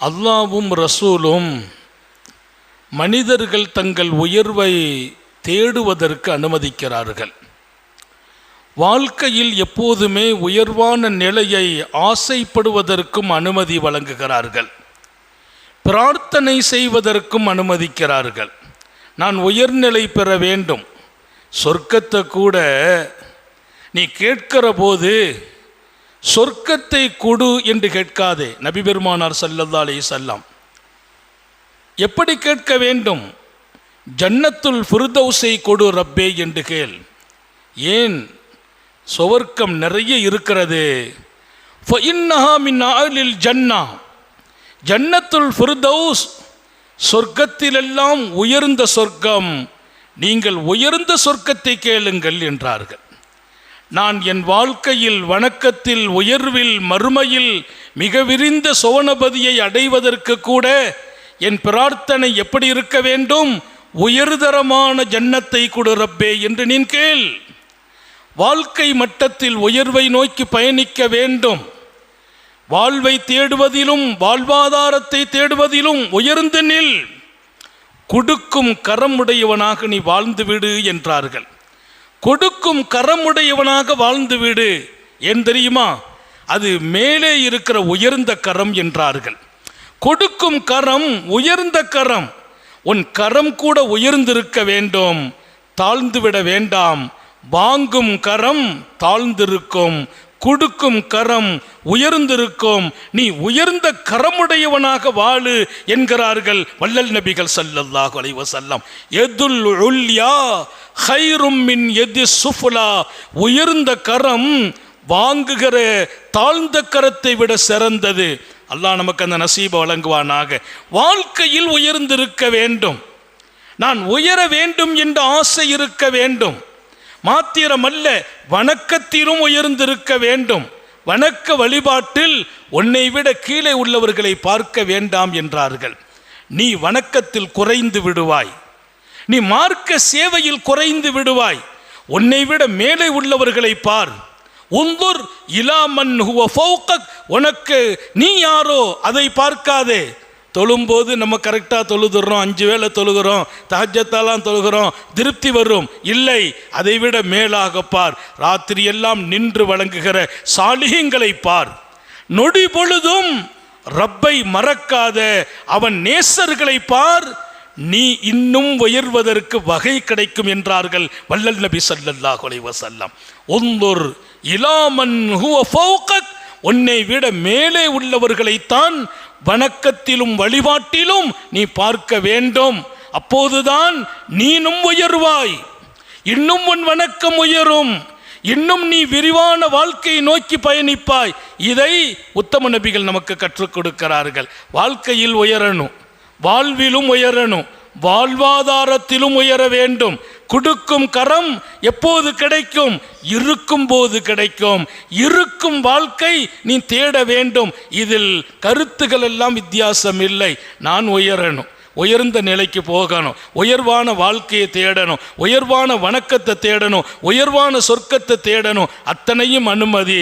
அல்லாவும் ரசூலும் மனிதர்கள் தங்கள் உயர்வை தேடுவதற்கு அனுமதிக்கிறார்கள். வாழ்க்கையில் எப்போதுமே உயர்வான நிலையை ஆசைப்படுவதற்கும் அனுமதி வழங்குகிறார்கள். பிரார்த்தனை செய்வதற்கும் அனுமதிக்கிறார்கள். நான் உயர்நிலை பெற வேண்டும். சொர்க்கத்தை கூட நீ கேட்கிற போது சொர்க்கத்தை கொடு என்று கேட்காதே நபி பெருமானார் சல்லல்லா அலி சல்லாம் எப்படி கேட்க வேண்டும்? ஜன்னத்துல் ஃபிர்தௌஸை கொடு ரப்பே என்று கேள். ஏன்? சுவர்க்கம் நிறைய இருக்கிறது. ஃபஇன்னஹா ஜன்னா. ஜன்னத்துல் ஃபிர்தௌஸ் சொர்க்கத்திலெல்லாம் உயர்ந்த சொர்க்கம். நீங்கள் உயர்ந்த சொர்க்கத்தை கேளுங்கள் என்றார்கள். நான் என் வாழ்க்கையில் வணக்கத்தில் உயர்வில் மறுமையில் மிக விரிந்த சோனபதியை அடைவதற்கு கூட என் பிரார்த்தனை எப்படி இருக்க வேண்டும்? உயர்தரமான ஜன்னத்தை கொடு ரப்பே என்று நீன் கேள். வாழ்க்கை மட்டத்தில் உயர்வை நோக்கி பயணிக்க வேண்டும். வாழ்வை தேடுவதிலும் வாழ்வாதாரத்தை தேடுவதிலும் உயர்ந்து நில். கொடுக்கும் கரமுடையவனாக நீ வாழ்ந்துவிடு என்றார்கள். கொடுக்கும் கரமுடையவனாக வாழ்ந்துவிடு ஏன் தெரியுமா? அது மேலே இருக்கிற உயர்ந்த கரம் என்றார்கள். கொடுக்கும் கரம் உயர்ந்த கரம். உன் கரம் கூட உயர்ந்திருக்க வேண்டும். தாழ்ந்துவிட வேண்டாம். வாங்கும் கரம் தாழ்ந்திருக்கும். கொடுக்கும் கரம் உயர்ந்திருக்கும். நீ உயர்ந்த கரமுடையவனாக வாழு என்கிறார்கள் வள்ளல் நபிகள் ஸல்லல்லாஹு அலைஹி எதுல் உல்யா? ஹைரும் மின் எதி சுஃபுலா? உயர்ந்த கரம் வாங்குகிற தாழ்ந்த கரத்தை விட சிறந்தது. அல்லாஹ் நமக்கு அந்த நசீபை வழங்குவானாக. வாழ்க்கையில் உயர்ந்திருக்க வேண்டும். நான் உயர வேண்டும் என்ற ஆசை இருக்க வேண்டும். மாத்திரமல்ல வணக்கத்திலும் உயர்ந்திருக்க வேண்டும். வணக்க வழிபாட்டில் உன்னை விட கீழே உள்ளவர்களை பார்க்க வேண்டாம் என்றார்கள். நீ வணக்கத்தில் குறைந்து விடுவாய். நீ மார்க்க சேவையில் குறைந்து விடுவாய். உன்னை விட மேலே உள்ளவர்களை பார். உந்துர் இலாமன் உனக்கு நீ யாரோ அதை பார்க்காதே. தொழும்போது நம்ம கரெக்டாக தொழுதுறோம். அஞ்சு வேளை தொழுகிறோம். தஹஜத்தாலாம் தொழுகிறோம். திருப்தி வரும். இல்லை அதைவிட மேலாக பார். ராத்திரி எல்லாம் நின்று வழங்குகிற சாலிகங்களை பார். நொடி பொழுதும் ரப்பை மறக்காத அவன் நேசர்களை பார். நீ இன்னும் உயர்வதற்கு வகை கிடைக்கும் என்றார்கள் வல்லல் நபி ஸல்லல்லாஹு அலைஹி வஸல்லம். இலாமன் உன்னை விட மேலே உள்ளவர்களைத்தான் வணக்கத்திலும் வழிபாட்டிலும் நீ பார்க்க வேண்டும். அப்போதுதான் நீனும் உயர்வாய். இன்னும் உன் வணக்கம் உயரும். இன்னும் நீ விரிவான வாழ்க்கையை நோக்கி பயணிப்பாய். இதை உத்தம நபிகள் நமக்கு கற்றுக் கொடுக்கிறார்கள். வாழ்க்கையில் உயரணும். வாழ்விலும் உயரணும். வாழ்வாதாரத்திலும் உயர வேண்டும். கொடுக்கும் கரம் எப்போது கிடைக்கும்? இருக்கும் போது கிடைக்கும். இருக்கும் வாழ்க்கை நீ தேட வேண்டும். இதில் கருத்துக்கள் எல்லாம் வித்தியாசம் இல்லை. நான் உயரணும். உயர்ந்த நிலைக்கு போகணும். உயர்வான வாழ்க்கையை தேடணும். உயர்வான வணக்கத்தை தேடணும். உயர்வான சொர்க்கத்தை தேடணும். அத்தனையும் அனுமதி